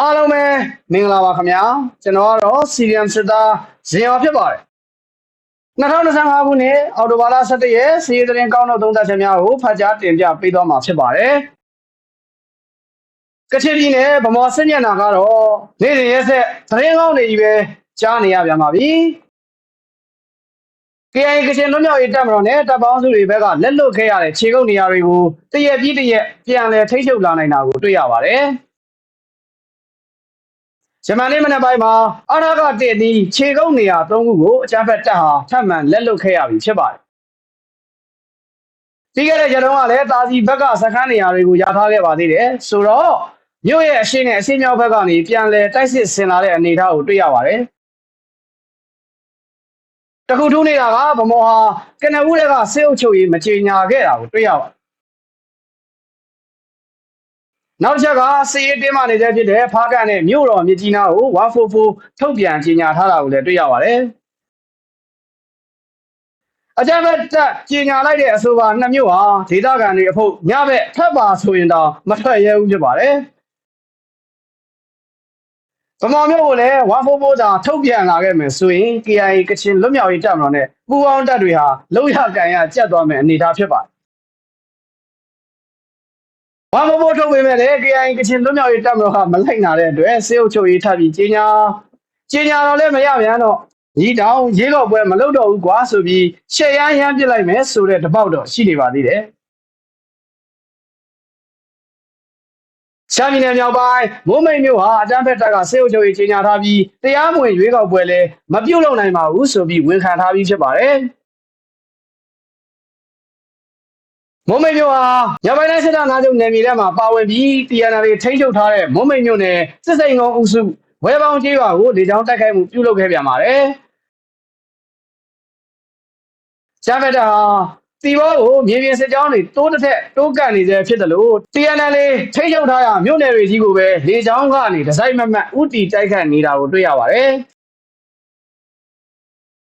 အားလုံးပဲမင်္ဂလာပါခင်ဗျာကျွန်တော်ကတော့စီရီယမ်စစ်သားဇင်ရောဖြစ်ပါတယ်2025ခုနှစ်အောက်တိုဘာလ17ရက်စီရီသတင်းကောင်းတော့သုံးသပ်ချက်များကိုဖတ်ကြားတင်ပြပေးသွားမှာဖြစ်ပါတယ်ကချင်ပြည်နယ်ဗမော်စစ်မျက်နှာကတော့နေ့စဉ်ရက်ဆက်သတင်းကောင်းတွေကြီးပဲကြားနေရပြန်ပါပြီ KI ကချင်လွတ်မြောက်ရေးတပ်မတော်နဲ့တပ်ပေါင်းစုတွေဘက်ကလက်လွတ်ခဲ့ရတဲ့ခြေကုပ်နေရာတွေကိုတရက်ပြီးတရက်ပြန်လည်ထိချုပ်လာနိုင်တာကိုတွေ့ရပါတယ်။ ဂျမန်နေ့မနေ့ပိုင်းမှာအရာကတည်ပြီးခြေကုပ်နေရာ၃ခုကိုအကြမ်းဖက်တပ်ဟာထပ်မံလက်လွတ်ခဲ့ရပြီဖြစ်ပါတယ်။ပြီးခဲ့တဲ့ရက်တုန်းကလည်းတာစီဘက်ကစခန်းနေရာတွေကိုရထားခဲ့ပါသေးတယ်။ဆိုတော့မြို့ရဲ့အရှေ့နဲ့အရှေ့မြောက်ဘက်ကနေပြန်လည်တိုက်စစ်ဆင်လာတဲ့အနေအထားကိုတွေ့ရပါတယ်။တခုထူးနေတာကဗမော်ဟာကနဦးတွေကစေအုပ်ချုပ်ရေးမကြေညာခဲ့တာကိုတွေ့ရပါတယ် နောက်တစ်ချက်ကစီရေးတင်းမာနေတဲ့ဖြစ်တဲ့ဖားကန်နဲ့မြို့တော်မြစ်ကြီးနားကို144ထုတ်ပြန်ကြေညာထားတာကိုလည်းတွေ့ရပါတယ်အကြမ်းဖက်တပ်ကြေညာလိုက်တဲ့အဆိုပါနှစ်မြို့ဟာဒေသခံတွေအဖို့ညဘက်ထပ်ပါဆိုရင်တော့မထွက်ရဲဘူးဖြစ်ပါတယ်ဗမာမျိုးကိုလည်း144သာထုတ်ပြန်လာခဲ့မယ်ဆိုရင် KIA ကချင်လွတ်မြောက်ရေးတပ်မတော်နဲ့ပူးပေါင်းတပ်တွေဟာလုံရကန်ရကြက်သွားမယ်အနေအထားဖြစ်ပါတယ်။ ဘာမဖို့ထုတ်ပေမဲ့လည်း KIA ကချင်လွတ်မြောက်ရေးတပ်မတော်ကမလိုက်နာတဲ့အတွက်စေအုပ်ချုပ်ရေးထပ်ပြီးကြီးညာကြီးညာတော့လည်းမရပြန်တော့ညီတောင်ရေကောက်ပွဲမလုပ်တော့ဘူးကွာဆိုပြီးရှယ်ရမ်းရမ်းပစ်လိုက်မယ်ဆိုတဲ့တပေါက်တော့ရှိနေပါသေးတယ်။ရှမ်းပြည်နယ်မြောက်ပိုင်းမိုးမိတ်မြို့ဟာအတန်းဖက်တပ်ကစေအုပ်ချုပ်ရေးကြီးညာထားပြီးတရားမဝင်ရွေးကောက်ပွဲလည်းမပြုတ်လုံနိုင်ပါဘူးဆိုပြီးဝန်ခံထားပြီးဖြစ်ပါတယ်။ မုံမိတ်မြို့ဟာရပိုင်းတိုင်းစစ်တပ်နာချုပ်နယ်မြေထဲမှာပါဝင်ပြီး TNL ထိန်းချုပ်ထားတဲ့မုံမိတ်မြို့နယ်စစ်စိန်ကုန်းအုပ်စုဝဲပေါင်းကျေးရွာကိုလေကြောင်းတိုက်ခိုက်မှုပြုလုပ်ခဲ့ပြန်ပါတယ်။ကျန်းဖက်တာဟာတီဘောကိုမြေပြင်စစ်ကြောင်းတွေတိုးတစ်ထက်တိုးကန့်နေစေဖြစ်တယ်လို့ TNL ထိန်းချုပ်ထားရမြို့နယ်တွေကြီးကိုပဲလေကြောင်းကနေဒီဇိုင်းမမတ်ဥတီတိုက်ခတ်နေတာကိုတွေ့ရပါတယ်။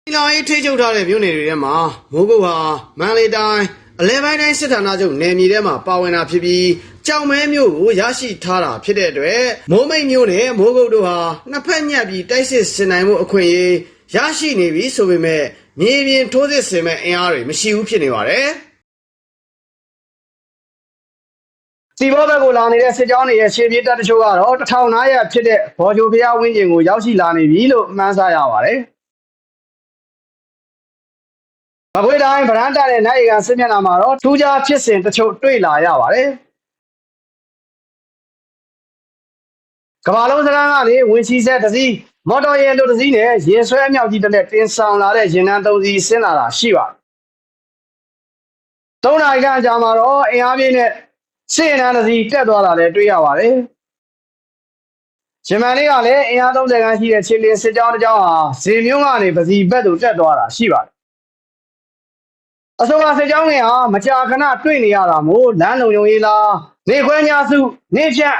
ဒီလိုရေးထိချုပ်ထားတဲ့မြို့နယ်တွေထဲမှာမိုးကုတ်ဟာမန္တလေးတိုင်း အလဲပိုင်းတိုင်းစစ်ဌာနချုပ်နယ်မြေထဲမှာပါဝင်တာဖြစ်ပြီးကြောင်မဲမြို့ကိုရရှိထားတာဖြစ်တဲ့အတွက်မိုးမိတ်မြို့နဲ့မိုးကုတ်တို့ဟာနှစ်ဖက်ညက်ပြီးတိုက်စစ်ဆင်နိုင်မှုအခွင့်အရေးရရှိနေပြီဆိုပေမဲ့မြေပြင်ထိုးစစ်ဆင်မဲ့အင်အားတွေမရှိဘူးဖြစ်နေပါတယ်စီဘောဘက်ကိုလာနေတဲ့စစ်ကြောင်းတွေရဲ့ရှေ့ပြေးတပ်တချို့ကတော့1500ဖြစ်တဲ့ဘော်ဂျိုဖျားဝင်းကျင်ကိုရောက်ရှိလာနေပြီလို့မှန်းဆရပါတယ်။ မကွေးတိုင်းဗရန်တာနဲ့နိုင်ရီကန်စစ်မျက်နှာမှာတော့ထူးခြားဖြစ်စဉ်တချို့တွေ့လာရပါတယ်။ကမ္ဘာလုံးစကန်းကနေဝင်ချီဆက်တစ်စီးမော်တော်ယာဉ်တို့တစ်စီးနဲ့ရေဆွဲအမြောက်ကြီးတစ်လက်တင်ဆောင်လာတဲ့ရင်နှန်းသုံးစီးဆင်းလာတာရှိပါတယ်။သုံးနာရီခန့်ကြာမှာတော့အင်အားပြင်းနဲ့စစ်ရင်နှန်းတစ်စီးတက်သွားတာလည်းတွေ့ရပါတယ်။ဂျမန်လေးကလည်းအင်အား30ခန်းရှိတဲ့ခြေလျင်စစ်ကြောင်းတစ်ကြောင်းဟာဇေမြုံကနေပစီဘက်သို့တက်သွားတာရှိပါတယ်။ အဆိုပါစစ်ကြောင်းတွေဟာမကြာခဏတွေ့နေရတာမို့လမ်းလုံုံရေးလားနေခွဲညစုနေဖြတ်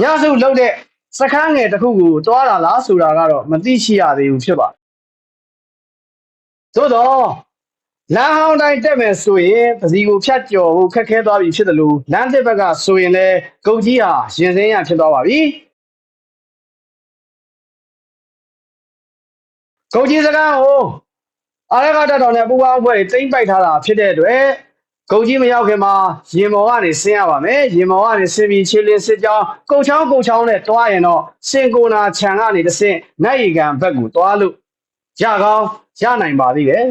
ညစုလုပ်တဲ့စခန်းငယ်တစ်ခုကိုတွားလာလားဆိုတာကတော့မသိရှိရသေးဘူးဖြစ်ပါတယ်။သို့တော့လမ်းဟောင်းတိုင်းတက်မယ်ဆိုရင်ပစီကိုဖြတ်ကျော်ဖို့ခက်ခဲသွားပြီဖြစ်တယ်လို့လမ်းတစ်ဘက်ကဆိုရင်လည်းကုန်ကြီးဟာရင်စင်းရဖြစ်သွားပါပြီ။ကုန်ကြီးစကားကို အားရကတက်တော်နဲ့ပူပေါင်းအဖွဲ့တွေတိမ့်ပိုက်ထားတာဖြစ်တဲ့အတွက်ကုန်ကြီးမရောက်ခင်မှာရင်မော်ကနေဆင်းရပါမယ်ရင်မော်ကနေဆင်းပြီးခြေလင်းစစ်ကြောင်းကုတ်ချောင်းကုတ်ချောင်းနဲ့တွားရင်တော့စင်ကိုနာခြံကနေတဆင့်နိုင်ရီကန်ဘက်ကိုတွားလို့ရကောင်းရနိုင်ပါသေးတယ်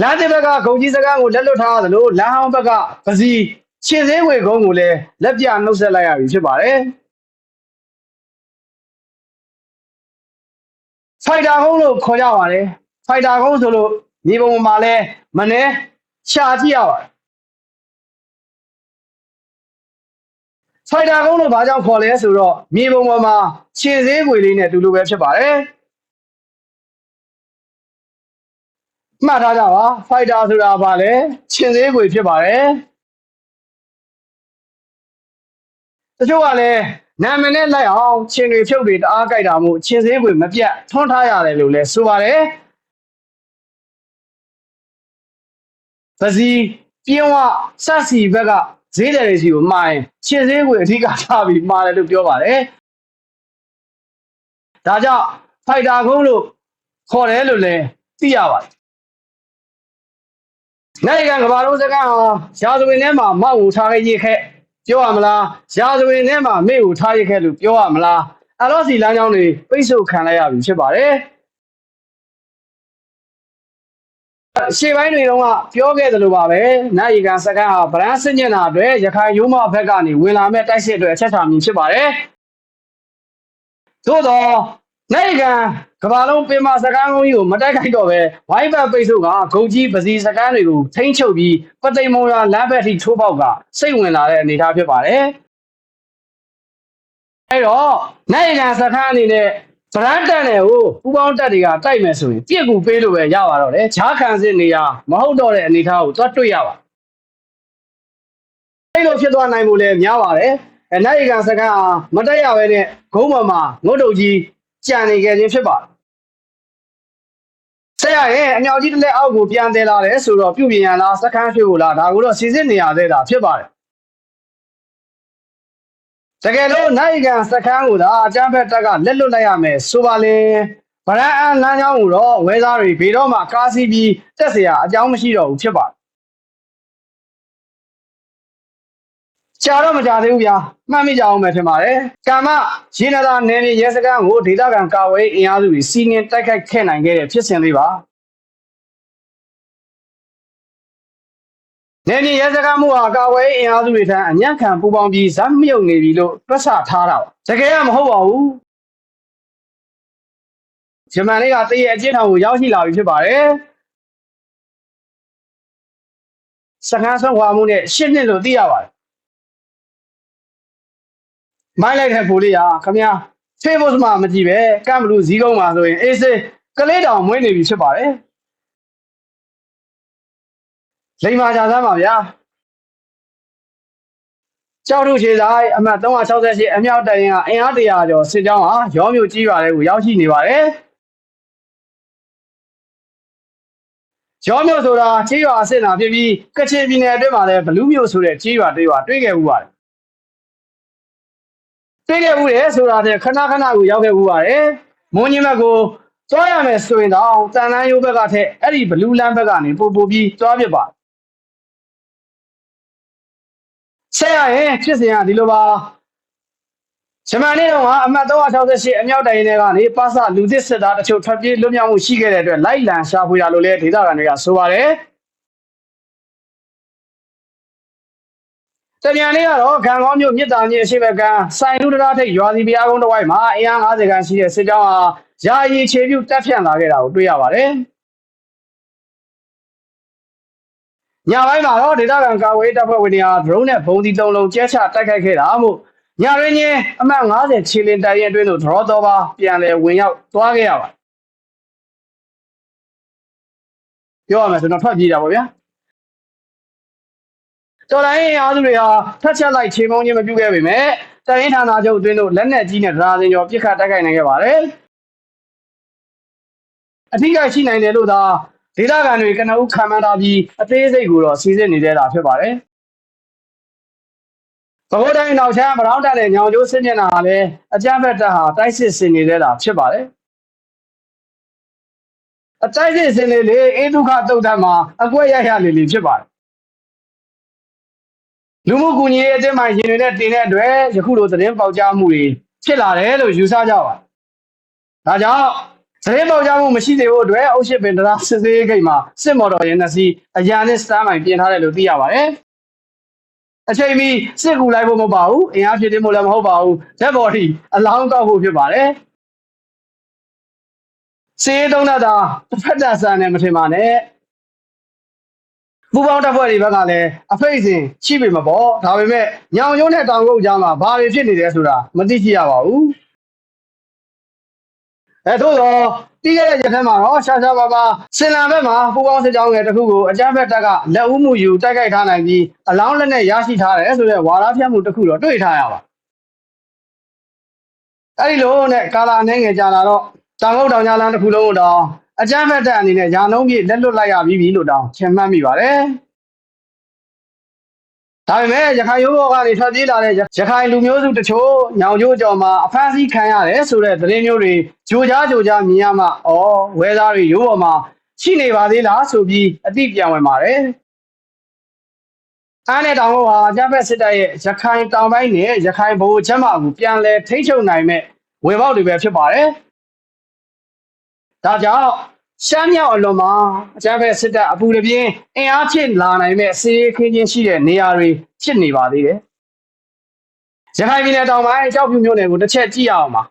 လမ်းတစ်ဘက်ကဂုံကြီးစကားကိုလက်လွတ်ထားသလိုလမ်းဟောင်းဘက်ကပစီခြေသေးဝေကုန်းကိုလည်းလက်ပြနှုတ်ဆက်လိုက်ရပြီဖြစ်ပါတယ် ဖိုက်တာကုန်းလို့ခေါ်ကြပါတယ်ဖိုက်တာကုန်းဆိုလို့မြေပုံမှာလဲမနှဲရှာကြည့်ရပါတယ်ဖိုက်တာကုန်းလို့ဘာကြောင့်ခေါ်လဲဆိုတော့မြေပုံပေါ်မှာခြေသေးခွေလေးနဲ့တူလိုပဲဖြစ်ပါတယ်မှတ်ထားကြပါဖိုက်တာဆိုတာဘာလဲခြေသေးခွေဖြစ်ပါတယ်တချို့ကလည်း နာမည်နဲ့လိုက်အောင်ချင်းတွေဖြုတ်တွေတအားကြိုက်တာမို့ချင်းစင်းခွေမပြတ်ထွန်းထားရတယ်လို့လည်းဆိုပါတယ်ပစီပြင်းဝဆက်စီဘက်ကဈေးတယ်တွေစီကိုမှာရင်ရှင်းဈေးကိုအဓိကထားပြီးမှာတယ်လို့ပြောပါတယ်ဒါကြောင့်ဖိုက်တာကုန်းလို့ခေါ်တယ်လို့လည်းသိရပါတယ်နိုင်ငံကဘာလုံးစကန်ဟာရာဇဝင်ထဲမှာမောက်ကိုထားခဲ့ရခဲ့ ပြောရမလားရာဇဝင်ထဲမှာမေ့ကိုထားရခဲ့လို့ပြောရမလားအဲ့တော့စီလမ်းကြောင်းတွေပိတ်ဆို့ခံလိုက်ရပြီဖြစ်ပါတယ်ရှေ့ပိုင်းတွေတုန်းကပြောခဲ့သလိုပါပဲနိုင်ရီကန်စကန်ဟာဗရန်စစ်ညင်တာအတွက်ရခိုင်ရိုးမဘက်ကနေဝင်လာမဲ့တိုက်စစ်အတွက်အချက်ချာမြင်ဖြစ်ပါတယ်သို့တော့ နိုင်ရီကန်ကဘာလုံးပင်မစကန်ကုန်းကြီးကိုမတိုက်ခိုက်တော့ပဲဝိုင်းဘက်ပိတ်ဆို့ကဂုံကြီးပစီစကန်တွေကိုထိမ့်ချုပ်ပြီးပသိမ်မုံရလမ်းဘက်ထိထိုးပေါက်ကစိတ်ဝင်လာတဲ့အနေအထားဖြစ်ပါတယ်အဲ့တော့နိုင်ရီကန်စကန်အနေနဲ့ဗရန်တက်နယ်ကိုပူပေါင်းတက်တွေကတိုက်မယ်ဆိုရင်ပြစ်ကူပေးလို့ပဲရပါတော့တယ်ဂျားခံစစ်နေရမဟုတ်တော့တဲ့အနေအထားကိုသွားတွေ့ရပါအဲ့လိုဖြစ်သွားနိုင်မှုလည်းများပါတယ်အဲနိုင်ရီကန်စကန်အားမတက်ရဘဲနဲ့ဂုံးပေါ်မှာငုတ်တုတ်ကြီး ကြံနေခဲ့ခြင်းဖြစ်ပါတယ်ဆက်ရရင်အမြောက်ကြီးတစ်လက်အောက်ကိုပြန်တယ်လာတယ်ဆိုတော့ပြုပြင်ရလားစကန်းဖြစ်ဖို့လားဒါကိုတော့စီစစ်နေရသေးတာဖြစ်ပါတယ်တကယ်လို့နိုင်ကန်စကန်းကိုသာအကြမ်းဖက်တက်ကလက်လွတ်လိုက်ရမယ်ဆိုပါလေဗရန်အန်လမ်းကြောင်းကိုတော့ဝဲသားတွေဘေတော့မှကားစီးပြီးတက်เสียအကြောင်းမရှိတော့ဘူးဖြစ်ပါတယ် ကြာတော့မကြသေးဘူးဗျာမှတ်မိကြအောင်ပဲထင်ပါတယ်ကမ္မရေနသာနယ်မြေရဲစခန်းကိုဒေသခံကာဝေးအင်အားစုတွေစီးနင်းတိုက်ခိုက်ခဲ့နိုင်ခဲ့တဲ့ဖြစ်စဉ်လေးပါနယ်မြေရဲစခန်းမှုဟာကာဝေးအင်အားစုတွေထံအညံ့ခံပူပေါင်းပြီးဇက်မြုပ်နေပြီလို့တွက်ဆထားတာပါတကယ်ကမဟုတ်ပါဘူးဂျမန်လေးကတရေအကျဉ်းထောင်ကိုရောက်ရှိလာပြီဖြစ်ပါတယ်စကန်းဆုံးခွာမှုနဲ့ရှင်းနှစ်လို့သိရပါတယ် မိုင်းလိုက်တဲ့ဖိုလေးရခမညာဖေးဖို့စမမကြည့်ပဲကမ်ဘလူးဇီးကုန်းမှာဆိုရင်အေးစေးကလေးတောင်မွေးနေပြီဖြစ်ပါတယ်လိမ္မာကြသားပါဗျာကြောက်ထုခြေဆိုင်အမှတ်368အမြောက်တိုင်ရင်ကအင်အားတရာကျော်စစ်ကြောင်းဟာရောမြို့ကြီးပါလေကိုရောက်ရှိနေပါတယ်ရောမြို့ဆိုတာကြီးရွာအစ်စ်နာဖြစ်ပြီးကချင်ပြည်နယ်အတွင်းမှာလည်းဘလူးမြို့ဆိုတဲ့ကြီးရွာတွေရွာတွေ့ခဲ့ဦးပါတယ် တွေ့ခဲ့ဦးတယ်ဆိုတာတဲ့ခဏခဏကိုရောက်ခဲ့ဦးပါတယ်မွန်ကြီးမက်ကိုသွားရမယ်ဆိုရင်တော့တန်တန်းရိုးဘက်ကထက်အဲ့ဒီဘလူးလမ်းဘက်ကနေပို့ပို့ပြီးသွားပြပါဆက်ရရင်ဖြစ်စဉ်ကဒီလိုပါဂျမန်နေ့တော့ကအမှတ်368အမြောက်တိုင်တွေကနေပါစလူသစ်စစ်သားတချို့ထွက်ပြေးလွတ်မြောက်မှုရှိခဲ့တဲ့အတွက်လိုက်လံရှာဖွေရလို့လည်းဒေသခံတွေကဆိုပါတယ် တမြန်လေးကတော့ခံကောင်းမြို့မြစ်တာကြီးအရှိဘက်ကစိုင်လူတရာထိပ်ရွာစီဘုရားကုန်းတစ်ဝိုက်မှာအင်အား50ခန်းရှိတဲ့စစ်ကြောင်းဟာယာယီခြေပြုတ်တက်ဖြန့်လာခဲ့တာကိုတွေ့ရပါတယ်။ညပိုင်းမှာတော့ဒေသခံကာဝေးတပ်ဖွဲ့ဝင်တွေဟာ drone နဲ့ဘုံဒီသုံးလုံးကျဲချတိုက်ခိုက်ခဲ့တာမို့ညရင်းချင်းအမှတ်50ခြေလင်တိုင်ရင်အတွင်းသို့ draw တော့ပါပြန်လဲဝင်ရောက်သွားခဲ့ရပါတယ်။ပြောရမယ်ဆိုတော့ထွက်ပြေးတာပေါ့ဗျာ။ တော်လိုင်းအားစုတွေဟာထက်ချက်လိုက်ခြေမုံချင်းမပြုတ်ခဲ့ပေမဲ့တရင်ဌာနချုပ်အတွင်းတို့လက်နက်ကြီးနဲ့ဒရာစင်ကျော်ပြစ်ခတ်တိုက်ခိုက်နိုင်ခဲ့ပါတယ်အထူးကရှိနိုင်တယ်လို့သာဒေသခံတွေကနအုပ်ခံမှန်းထားပြီးအသေးစိတ်ကိုတော့စီစစ်နေသေးတာဖြစ်ပါတယ်သဘောတိုင်းနောက်ချမ်းမရောင်းတတဲ့ညောင်ကျိုးစစ်မျက်နှာဟာလည်းအကြမ်းဖက်တပ်ဟာတိုက်စစ်ဆင်နေသေးတာဖြစ်ပါတယ်အတိုက်စစ်ဆင်နေလေအေးဒုက္ခတုတ်တတ်မှာအကွက်ရရလေလေဖြစ်ပါတယ် လူမှုကူညီရေးအသင်းမှရင်တွေနဲ့တင်တဲ့အတွက်ယခုလိုသတင်းပေါက်ကြားမှုတွေဖြစ်လာတယ်လို့ယူဆကြပါဒါကြောင့်သတင်းပေါက်ကြားမှုမရှိသေးဘူးအတွက်အုပ်ရှိပင်တရားစစ်စေးဂိတ်မှာစစ်မော်တော်ရင်နှစ်စီးအရာနဲ့စတမ်းမိုင်ပြင်ထားတယ်လို့သိရပါတယ်အချိန်မီစစ်ကူလိုက်ဖို့မဟုတ်ပါဘူးအင်အားဖြစ်တင်ဖို့လည်းမဟုတ်ပါဘူးဓာတ်ဘော်ဒီအလောင်းကောက်ဖို့ဖြစ်ပါတယ်စေးသုံးတာတစ်ဖက်တာဆန်နဲ့မထင်ပါနဲ့ ပူပေါင်းတပ်ဖွဲ့တွေဘက်ကလည်းအဖိတ်စင်ရှိပေမပေါ့ဒါပေမဲ့ညောင်ရုံးနဲ့တောင်ကုတ်ကြားမှာဘာတွေဖြစ်နေလဲဆိုတာမသိကြရပါဘူးအဲသို့တော့ပြီးခဲ့တဲ့ရက်ထဲမှာတော့ရှာရှာပါပါစင်လံဘက်မှာပူပေါင်းစစ်ကြောင်းငယ်တစ်ခုကိုအကြမ်းဖက်တပ်ကလက်ဦးမှုယူတိုက်ခိုက်ထားနိုင်ပြီးအလောင်းလက်နဲ့ရရှိထားတယ်ဆိုတဲ့ဝါဒဖြန့်မှုတစ်ခုတော့တွေ့ထားရပါအဲ့ဒီလိုနဲ့ကာလာအနေငယ်ကြာလာတော့တောင်ကုတ်တောင်ကြားလမ်းတစ်ခုလုံးကိုတော့ အကြမ်းဖက်တဲ့အနေနဲ့ယာနှုံးပြည့်လက်လွတ်လိုက်ရပြီးပြီလို့တောင်ထင်မှတ်မိပါတယ်ဒါပေမဲ့ရခိုင်ရိုးဘောကနေထွက်ပြေးလာတဲ့ရခိုင်လူမျိုးစုတချို့ညောင်ကျိုးကြော်မှာအဖမ်းဆီးခံရတယ်ဆိုတဲ့သတင်းမျိုးတွေကြိုကြားကြိုကြားမြင်ရမှဩဝဲသားတွေရိုးဘော်မှာရှိနေပါသေးလားဆိုပြီးအတိပြန်ဝင်ပါတယ်အားနဲ့တောင်တို့ဟာဂျပက်စစ်တပ်ရဲ့ရခိုင်တောင်ပိုင်းနဲ့ရခိုင်ဘိုးချက်မကိုပြန်လဲထိချုပ်နိုင်မဲ့ဝေပေါက်တွေပဲဖြစ်ပါတယ် ဒါကြောင့်ရှမ်းမြောက်အလွန်မှာအကြမ်းဖက်စစ်တပ်အပူတပြင်းအင်အားဖြစ်လာနိုင်မဲ့စီးရီးခင်းချင်းရှိတဲ့နေရာတွေဖြစ်နေပါသေးတယ်။ရခိုင်ပြည်နယ်တောင်ပိုင်းအကြောက်ဖြူမြို့နယ်ကိုတစ်ချက်ကြည့်ရအောင်ပါ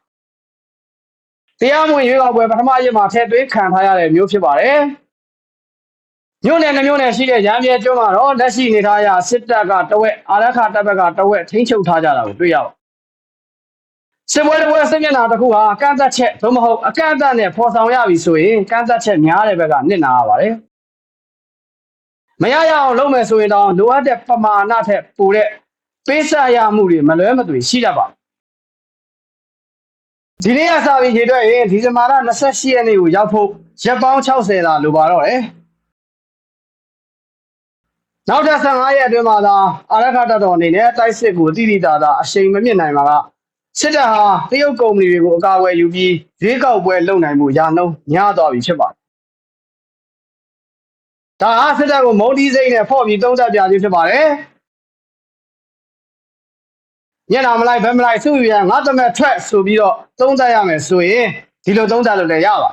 ။တရားမဝင်ရွေးကောက်ပွဲပထမရက်မှာထည့်သွင်းခံထားရတဲ့မျိုးဖြစ်ပါတယ်။မြို့နယ်နှမြို့နယ်ရှိတဲ့ရန်ပြဲကျွန်းမှာတော့လက်ရှိနေထားရစစ်တပ်ကတဝက်အာရခတပ်ဘက်ကတဝက်ထိန်းချုပ်ထားကြတာကိုတွေ့ရပါ စစ်ပွဲတစ်ပွဲစစ်မျက်နှာတစ်ခုဟာကန့်သက်ချက်သို့မဟုတ်အကန့်အသတ်နဲ့ဖော်ဆောင်ရပြီဆိုရင်ကန့်သက်ချက်များတဲ့ဘက်ကနစ်နာရပါတယ်။မရရအောင်လုပ်မယ်ဆိုရင်တော့လိုအပ်တဲ့ပမာဏထက်ပိုတဲ့ပေးဆပ်ရမှုတွေမလွဲမသွေရှိတတ်ပါဒီနေ့ကစပြီးရေတွက်ရင်ဒီဇင်ဘာလ28ရက်နေ့ကိုရောက်ဖို့ရက်ပေါင်း60လာလိုပါတော့တယ်။နောက်ထပ်15ရက်အတွင်းမှာသာအာရခတတော်အနေနဲ့တိုက်စစ်ကိုတိတိတသာအရှိန်မမြင့်နိုင်မှာက စစ်တပ်ဟာတရုတ်ကုမ္ပဏီတွေကိုအကာအကွယ်ယူပြီးဈေးကောက်ပွဲလုပ်နိုင်မှုရာနှုန်းများသွားပြီဖြစ်ပါတယ်။ဒါဟာစစ်တပ်ကိုမုံတီးစိမ့်နဲ့ဖော့ပြီးတုံးသက်ပြခြင်းဖြစ်ပါတယ်။ညနာမလိုက်ဘယ်မလိုက်စုရန်ငါတမက်ထွက်ဆိုပြီးတော့တုံးသက်ရမယ်ဆိုရင်ဒီလိုတုံးသက်လို့လည်းရပါ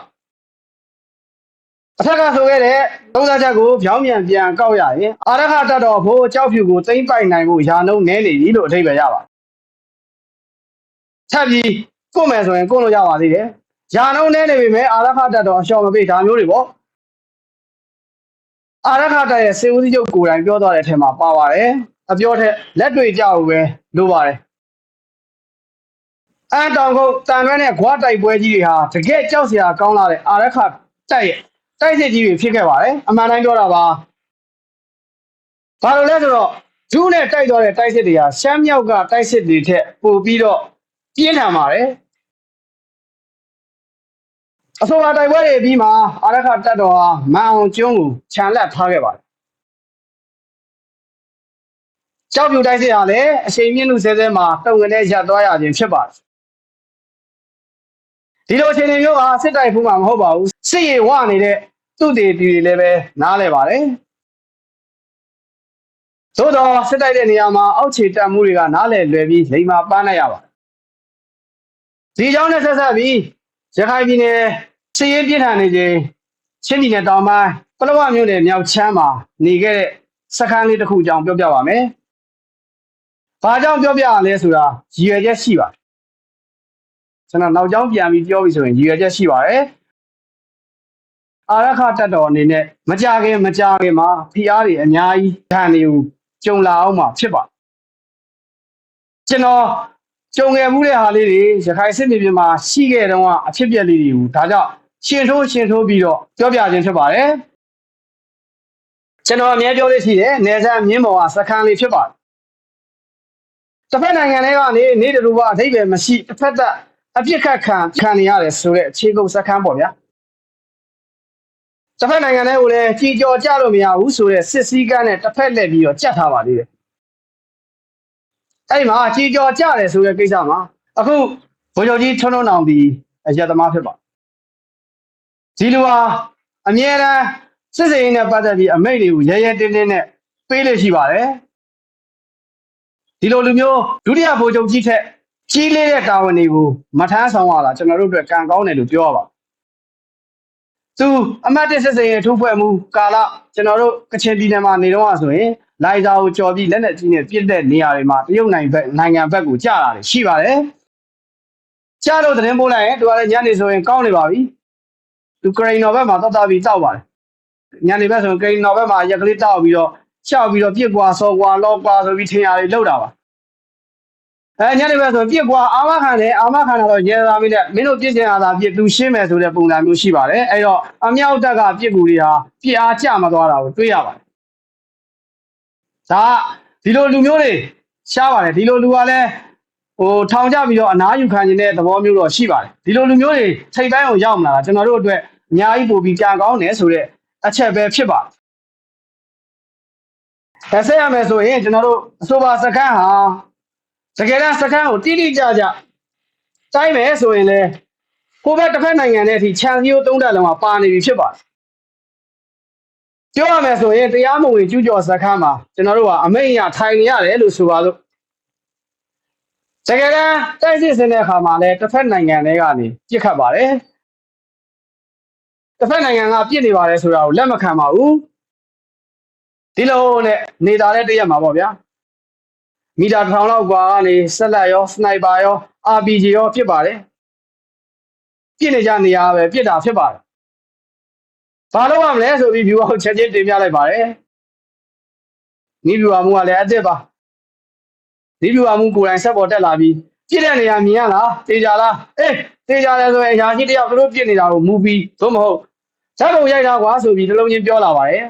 အထက်ကဆိုခဲ့တဲ့တုံးသက်ချက်ကိုပြောင်းပြန်ပြန်ကောက်ရရင်အာရခတတော်ဘိုးအကြောက်ဖြူကိုသိမ့်ပိုက်နိုင်မှုရာနှုန်းနည်းနေပြီလို့အထိပ္ပယ်ရပါတယ် ထပ်ပြီးကို့မယ်ဆိုရင်ကို့လို့ရပါသေးတယ်။ယာနှုံးနေနေပြီမဲ့အာရခတက်တော့အလျှော်မပေးဒါမျိုးတွေပေါ့။အာရခတက်ရဲ့စေဦးစီးချုပ်ကိုယ်တိုင်ပြောသွားတဲ့အထက်မှာပါပါတယ်။အပြောထက်လက်တွေကြောက်ပဲလိုပါတယ်။အန်တောင်ကုတ်တန်ရွဲနဲ့ဂွားတိုက်ပွဲကြီးတွေဟာတကယ်ကြောက်စရာကောင်းလာတဲ့အာရခတက်ရဲ့တိုက်စစ်ကြီးတွေဖြစ်ခဲ့ပါတယ်။အမှန်တိုင်းပြောတာပါ။ဘာလို့လဲဆိုတော့ဂျူးနဲ့တိုက်သွားတဲ့တိုက်စစ်တွေဟာရှမ်းမြောက်ကတိုက်စစ်တွေထက်ပိုပြီးတော့ ပြင်းထန်ပါတယ်အဆိုပါတိုက်ပွဲတွေပြီးမှအာရခတက်တော်ဟာမန်အောင်ကျွန်းကိုခြံလက်ထားခဲ့ပါတယ်ကြောက်ပြူတိုက်စစ်ဟာလည်းအချိန်မြင့်မှုဆဲဆဲမှာတုံငနဲ့ရပ်သွားရခြင်းဖြစ်ပါတယ်ဒီလိုအခြေအနေမျိုးဟာစစ်တိုက်ဖို့မှမဟုတ်ပါဘူးစစ်ရေးဝနေတဲ့သူ့တေတီတွေလည်းပဲနားလဲပါတယ်သို့တော့စစ်တိုက်တဲ့နေရာမှာအောက်ခြေတက်မှုတွေကနားလဲလွယ်ပြီးလိမ်မာပန်းလိုက်ရပါတယ် ဒီကြောင့်နဲ့ဆက်ဆက်ပြီးရခိုင်ပြည်နယ်စီးရင်ပြင်းထန်နေခြင်းချင်းပြည်နယ်တောင်ပိုင်းပလောဝမြို့နယ်မြောက်ချမ်းမှာနေခဲ့တဲ့စခန်းလေးတစ်ခုအကြောင်းပြောပြပါမယ်။ဘာကြောင့်ပြောပြရလဲဆိုတာရည်ရွယ်ချက်ရှိပါတယ်။ကျွန်တော်နောက်ကြောင်းပြန်ပြီးပြောပြီးဆိုရင်ရည်ရွယ်ချက်ရှိပါတယ်။အာရခတက်တော်အနေနဲ့မကြခင်မကြခင်မှာဖိအားတွေအများကြီးခံနေကိုကြုံလာအောင်မှာဖြစ်ပါကျွန်တော် ကြုံခဲ့မှုတဲ့ဟာလေးတွေရခိုင်စစ်မြေပြင်မှာရှိခဲ့တုန်းကအဖြစ်အပျက်လေးတွေကိုဒါကြောင့်ရှင်ထိုးရှင်ထိုးပြီးတော့ပြောပြခြင်းဖြစ်ပါတယ်ကျွန်တော်အမြဲပြောလို့ရှိတယ်နေဆက်မြင်းပေါ်ကစခန်းလေးဖြစ်ပါတယ်တစ်ဖက်နိုင်ငံတွေကနေနေတူကအထိပ္ပယ်မရှိတစ်ဖက်သက်အပြစ်ခတ်ခံခံနေရတယ်ဆိုတဲ့အခြေကုပ်စခန်းပေါ့ဗျာတစ်ဖက်နိုင်ငံတွေကိုလည်းကြီးကြော်ကြလို့မရဘူးဆိုတဲ့စစ်စည်းကမ်းနဲ့တစ်ဖက်လက်ပြီးတော့ကြက်ထားပါသေးတယ် အဲ့ဒီမှာကြီးကြော်ကြတယ်ဆိုတဲ့ကိစ္စမှာအခုဘိုးချုပ်ကြီးထွန်းထွန်းအောင်ဒီအရက်သမားဖြစ်ပါဒီလူဟာအမြဲတမ်းစစ်စင်ရေးနဲ့ပတ်သက်ပြီးအမိန့်တွေကိုရဲရဲတင်းတင်းနဲ့ပေးလို့ရှိပါတယ်ဒီလိုလူမျိုးဒုတိယဘိုးချုပ်ကြီးထက်ကြီးလေးတဲ့တာဝန်တွေကိုမထမ်းဆောင်ရတာကျွန်တော်တို့အတွက်ကံကောင်းတယ်လို့ပြောရပါ သူအမတ်တစ်စစ်စင်ရေးထိုးဖွဲ့မှုကာလကျွန်တော်တို့ကချင်ပြည်နယ်မှာနေတော့ဆိုရင်လိုင်ဇာကိုကြော်ပြီးလက်နက်ကြီးနဲ့ပြစ်တဲ့နေရာတွေမှာတရုတ်နိုင်ငံဘက်နိုင်ငံဘက်ကိုကြာလာတယ်ရှိပါတယ်။ကြာလို့သတင်းပို့လိုက်ရင်သူကလည်းညနေဆိုရင်ကောင်းနေပါပြီ။သူကရိန်တော်ဘက်မှာတောက်တာပြီးတောက်ပါတယ်။ညနေဘက်ဆိုရင်ကရိန်တော်ဘက်မှာရက်ကလေးတောက်ပြီးတော့ချောက်ပြီးတော့ပြစ်ကွာဆောကွာလောကွာဆိုပြီးထင်ရတယ်လောက်တာပါ။ အဲညနေဘက်ဆိုပြစ်ကွာအာမခံတယ်အာမခံတော့ရဲသားမင်းနဲ့မင်းတို့ပြစ်ချင်တာပြစ်သူရှင်းမယ်ဆိုတဲ့ပုံစံမျိုးရှိပါတယ်။အဲတော့အမြောက်တက်ကပြစ်ကူတွေဟာပြစ်အားကျမသွားတာကိုတွေ့ရပါတယ်ဒါဒီလိုလူမျိုးတွေရှားပါတယ်ဒီလိုလူကလည်းဟိုထောင်ကြပြီးတော့အနားယူခံနေတဲ့သဘောမျိုးတော့ရှိပါတယ်ဒီလိုလူမျိုးတွေထိပ်ပိုင်းအောင်ရောက်မလာတာကျွန်တော်တို့အတွက်အများကြီးပို့ပြီးကြံကောင်းတယ်ဆိုတော့အချက်ပဲဖြစ်ပါတယ်အဲဆက်ရမယ်ဆိုရင်ကျွန်တော်တို့အဆိုပါစကန်းဟာ တကယ်တမ်းစကန်းကိုတိတိကျကျတိုင်းမယ်ဆိုရင်လေကိုယ့်ဘက်တစ်ဖက်နိုင်ငံနဲ့အထိခြံစည်းရိုးသုံးတက်လုံးကပါနေပြီဖြစ်ပါတယ်ပြောရမယ်ဆိုရင်တရားမဝင်ကျူးကျော်စကန်းမှာကျွန်တော်တို့ကအမိန့်အရထိုင်နေရတယ်လို့ဆိုပါလို့တကယ်တမ်းတိုက်စစ်စင်တဲ့အခါမှာလည်းတစ်ဖက်နိုင်ငံတွေကနေပြစ်ခတ်ပါတယ်တစ်ဖက်နိုင်ငံကပြစ်နေပါတယ်ဆိုတာကိုလက်မခံပါဘူးဒီလိုနဲ့နေတာတဲ့တရက်မှာပေါ့ဗျာ မီတာတစ်ထောင်လောက်กว่าကနေဆက်လက်ရောစနိုက်ပါရော RPG ရောဖြစ်ပါတယ်ပြစ်နေကြနေရပဲပြစ်တာဖြစ်ပါတယ်ဘာလို့ရမလဲဆိုပြီး view အောင်ချက်ချင်းတင်ပြလိုက်ပါတယ်နီး view မှုကလည်းအစ်စ်ပါနီး view မှုကိုယ်တိုင်ဆက်ပေါ်တက်လာပြီးပြစ်တဲ့နေရာမြင်ရလားတေးကြလားအေးတေးကြတယ်ဆိုရင်အရာရှိတယောက်သူတို့ပြစ်နေတာကိုမူပြီးသို့မဟုတ်ဇက်ပုံရိုက်တာကွာဆိုပြီးတစ်လုံးချင်းပြောလာပါတယ်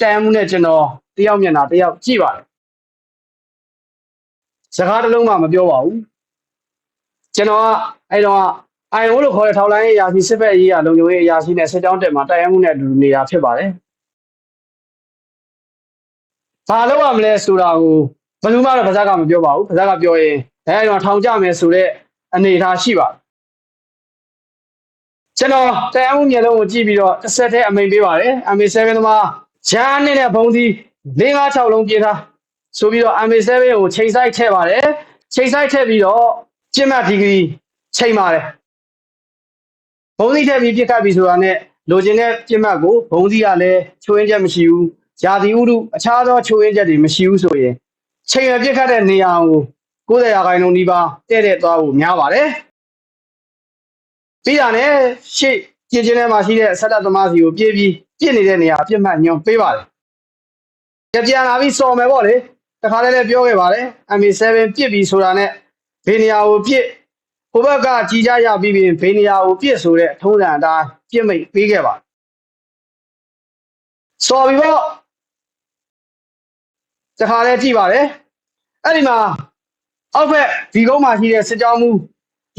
ကြံမှုနဲ့ကျွန်တော်တယောက်မျက်နှာတယောက်ကြည့်ပါတယ် စကားတစ်လုံးမှမပြောပါဘူးကျွန်တော်ကအဲ့တော့အိုင်ဝလို့ခေါ်တဲ့ထောက်လိုင်းရေးအရာရှိစစ်ဘက်ရေးရလုံခြုံရေးအရာရှိနဲ့စစ်ကြောင်းတက်မှာတိုက်ရမှုနဲ့အတူနေတာဖြစ်ပါတယ်ဘာလို့ရမလဲဆိုတာကိုဘယ်သူမှတော့ပါဇက်ကမပြောပါဘူးပါဇက်ကပြောရင်အဲ့တော့ထောင်ကြမယ်ဆိုတဲ့အနေအထားရှိပါတယ်ကျွန်တော်တိုက်ရမှုမျက်လုံးကိုကြည့်ပြီးတော့တစ်ဆက်တည်းအမိန်ပေးပါတယ် MA7 သမားဂျားနဲ့တဲ့ဘုံဒီ၄၅၆လုံးပြေးထား ဆိုပြီးတော့ MA7 ကိုချိန်ဆိုင်ထည့်ပါတယ်ချိန်ဆိုင်ထည့်ပြီးတော့ကျင့်မှတ်ဒီဂရီချိန်ပါတယ်ဘုံဒီထည့်ပြီးပြစ်ခတ်ပြီးဆိုတာနဲ့လိုချင်တဲ့ကျင့်မှတ်ကိုဘုံဒီကလည်းချိုးရင်းချက်မရှိဘူးဂျာတိဥဒုအခြားသောချိုးရင်းချက်တွေမရှိဘူးဆိုရင်ချိန်ရပြစ်ခတ်တဲ့နေရာကို90ရာခိုင်နှုန်းဒီပါတဲ့တဲ့သွားဖို့များပါတယ်ပြီးတာနဲ့ရှေ့ကျင်ကျင်းထဲမှာရှိတဲ့ဆက်လက်သမားစီကိုပြေးပြီးပြစ်နေတဲ့နေရာအပြစ်မှတ်ညွန်ပေးပါတယ်ကြပြန်လာပြီးစော်မယ်ပေါ့လေ တခါတည်းလည်းပြောခဲ့ပါတယ် MA7 ပြစ်ပြီးဆိုတာနဲ့ဘေးနေရာကိုပြစ်ဟိုဘက်ကကြီးကြရပြီးပြီးဘေးနေရာကိုပြစ်ဆိုတဲ့ထုံးစံအတိုင်းပြစ်မိတ်ပေးခဲ့ပါစော်ပြီးတော့တခါတည်းကြည့်ပါတယ်အဲ့ဒီမှာအောက်ဘက်ဒီကုန်းမှာရှိတဲ့စစ်ကြောင်းမူ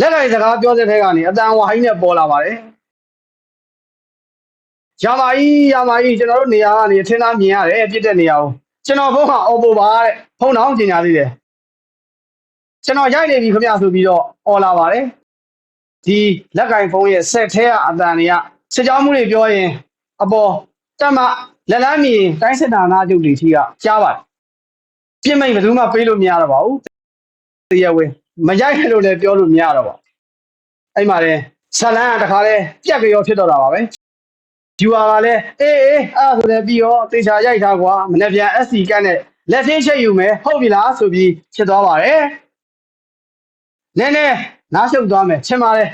လက်ကင်စကားပြောတဲ့ထဲကနေအတန်ဝါဟိနဲ့ပေါ်လာပါတယ်ရပါကြီးရပါကြီးကျွန်တော်တို့နေရာကနေအထင်းသားမြင်ရတယ်ပြစ်တဲ့နေရာကို ကျွန်တော်ဘုန်းကအော်ပိုပါတဲ့ဖုန်းတော်ပြင်ညာသေးတယ်ကျွန်တော်ရိုက်နေပြီခင်ဗျာဆိုပြီးတော့អော်လာပါတယ်ဒီလက်ကင်ဖုန်းရဲ့ဆက်ထဲကအတန်တွေကစစ်ကြောင်းမှုတွေပြောရင်အပေါ်တက်မလက်လန်းမီတိုင်းစစ်တာနာကျုပ်တွေကြီးကကြားပါတယ်ပြစ်မိတ်ဘယ်သူမှပေးလို့မရတော့ပါဘူးတရားဝင်မရိုက်လို့လည်းပြောလို့မရတော့ပါအဲ့မှာလည်းဇလန်းကတခါလဲပြက်ကြောဖြစ်တော့တာပါပဲ ဂျူအာကလည်းအေးအေးအဲ့ဒါဆိုလည်းပြီးတော့တေချာရိုက်ထားကွာမနေ့ပြန် SC ကတ်နဲ့လက်သေးချက်ယူမယ်ဟုတ်ပြီလားဆိုပြီးဖြစ်သွားပါတယ်နည်းနည်းနားရှုပ်သွားမယ်ချင်ပါလေ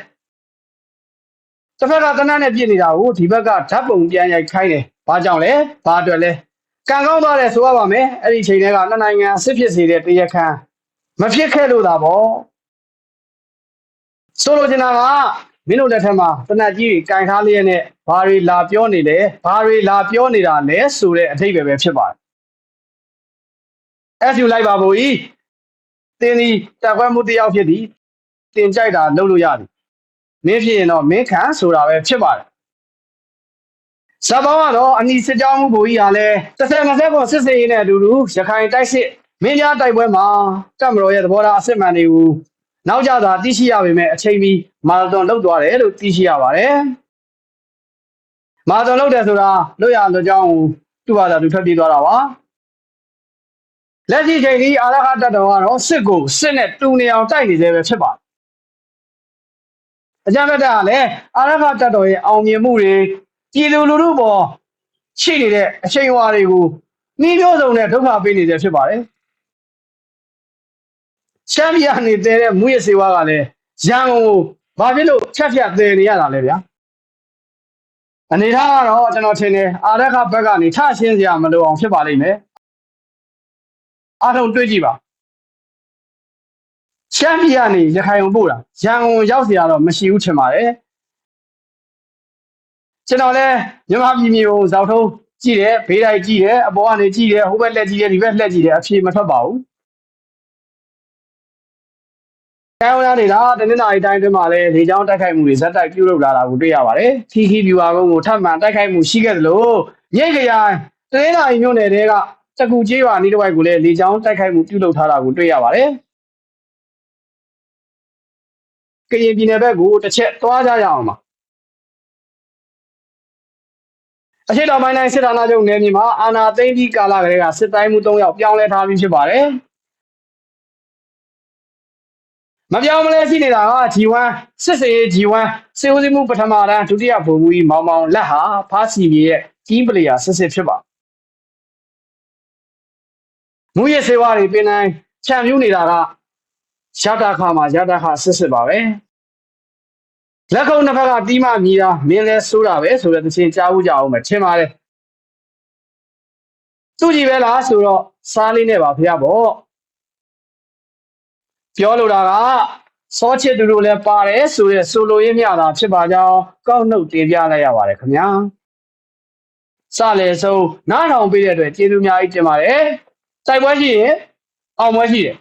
တစ်ဖက်ကတနတ်နဲ့ပြစ်နေတာကိုဒီဘက်ကဓာတ်ပုံပြန်ရိုက်ခိုင်းတယ်ဘာကြောင့်လဲဘာအတွက်လဲကံကောင်းသွားတယ်ဆိုရပါမယ်အဲ့ဒီချိန်တည်းကနှစ်နိုင်ငံစစ်ဖြစ်စေတဲ့တရားခံမဖြစ်ခဲ့လို့သာပေါ့ဆိုလိုချင်တာက မင်းတို့လက်ထက်မှာတနတ်ကြီးတွေကင်ထားလျက်နဲ့ဘာတွေလာပြောနေလဲဘာတွေလာပြောနေတာလဲဆိုတဲ့အထိပ္ပယ်ပဲဖြစ်ပါတယ်။ SU လိုက်ပါဘူးဤတင်းဒီတက်ခွဲမှုတစ်ယောက်ဖြစ်သည်တင်ကြိုက်တာလုပ်လို့ရသည်။မင်းဖြစ်ရင်တော့မင်းခံဆိုတာပဲဖြစ်ပါတယ်။ဇဘောင်းကတော့အနီစစ်ကြောင်းမှုဘူကြီးကလည်းတစ်ဆက်မဆက်ပေါ်စစ်စေးရင်းနဲ့အတူတူရခိုင်တိုက်စစ်မင်းများတိုက်ပွဲမှာတက်မတော်ရဲ့သဘောထားအစစ်မှန်တွေကို နောက်ကျသာသိရှိရပေမဲ့အချိန်မီမာရသွန်လုပ်သွားတယ်လို့သိရှိရပါတယ်။မာရသွန်လုပ်တယ်ဆိုတာလွတ်ရလွတ်ကြောင်းကိုသူ့ဘာသာသူထွက်ပြေးသွားတာပါ။လက်ရှိချိန်ဒီအာရခတက်တော်ကတော့စစ်ကိုစစ်နဲ့တူနေအောင်တိုက်နေသေးပဲဖြစ်ပါတယ်။အကြမ်းဖက်တာကလည်းအာရခတက်တော်ရဲ့အောင်မြင်မှုတွေပြည်သူလူထုပေါ်ရှိနေတဲ့အချိန်အဝါတွေကိုနှီးမျိုးစုံနဲ့ဒုက္ခပေးနေသေးဖြစ်ပါတယ်။ ချမ်းပြနေတဲ့မူရစေဝါကလည်းရန်ကုန်ကိုဘာဖြစ်လို့ချက်ဖြတ်သေးနေရတာလဲဗျာအနေထားကတော့ကျွန်တော်ထင်တယ်အာရခဘက်ကနေထရှင်းစရာမလိုအောင်ဖြစ်ပါလိမ့်မယ်အားလုံးတွေးကြည့်ပါချမ်းပြကနေရခိုင်ကိုပို့တာရန်ကုန်ရောက်စရာတော့မရှိဘူးထင်ပါတယ်ကျွန်တော်လည်းမြန်မာပြည်မျိုးကိုဇောက်ထုံးကြည့်တယ်ဘေးတိုင်းကြည့်တယ်အပေါ်ကနေကြည့်တယ်ဟိုဘက်လက်ကြည့်တယ်ဒီဘက်လက်ကြည့်တယ်အဖြေမထွက်ပါဘူး ကောင်းရနေတာတနင်္လာရီတိုင်းအတွင်းမှာလည်းလေကြောင်းတိုက်ခိုက်မှုတွေဇက်တိုက်ပြုလုပ်လာတာကိုတွေ့ရပါတယ်။ခီခီဗျူဟာကုန်းကိုထပ်မံတိုက်ခိုက်မှုရှိခဲ့သလိုမြိတ်ခရိုင်တရင်းလာရီမြို့နယ်တဲကတကူကြီးရွာနေတစ်ဝိုက်ကိုလည်းလေကြောင်းတိုက်ခိုက်မှုပြုလုပ်ထားတာကိုတွေ့ရပါတယ်ကရင်ပြည်နယ်ဘက်ကိုတစ်ချက်သွားကြရအောင်ပါအရှိတော်ပိုင်းတိုင်းစစ်ဌာနချုပ်နယ်မြေမှာအာဏာသိမ်းပြီးကာလကလေးကစစ်တိုင်းမှု၃ယောက်ပြောင်းလဲထားပြီးဖြစ်ပါတယ် မပြောင်းမလဲရှိနေတာက G1 စစ်စေး G1 စေဦးစီးမှုပထမတန်းဒုတိယဗိုလ်မှူးကြီးမောင်မောင်လက်ဟာဖားစီမြေရဲ့ကီးပလေယာစစ်စစ်ဖြစ်ပါမူရစေဝါတွေပင်တိုင်းချန်ပြူးနေတာကရတာခါမှာရတာခါစစ်စစ်ပါပဲလက်ကုံတစ်ဖက်ကတီးမှမြည်တာမင်းလဲဆိုးတာပဲဆိုတဲ့သချင်းကြားဦးကြအောင်မယ်ထင်ပါတယ်သူ့ကြီးပဲလားဆိုတော့စားလေးနဲ့ပါဖះပေါ့ ပြောလိုတာကစောချစ်သူတို့လည်းပါတယ်ဆိုတဲ့ဆိုလိုရင်းမြတာဖြစ်ပါကြောင်းကောက်နှုတ်တင်ပြလိုက်ရပါတယ်ခင်ဗျာစလေဆုံးနားထောင်ပေးတဲ့အတွက်ကျေးဇူးများကြီးတင်ပါတယ်စိုက်ပွဲရှိရင်အောင်ပွဲရှိတယ်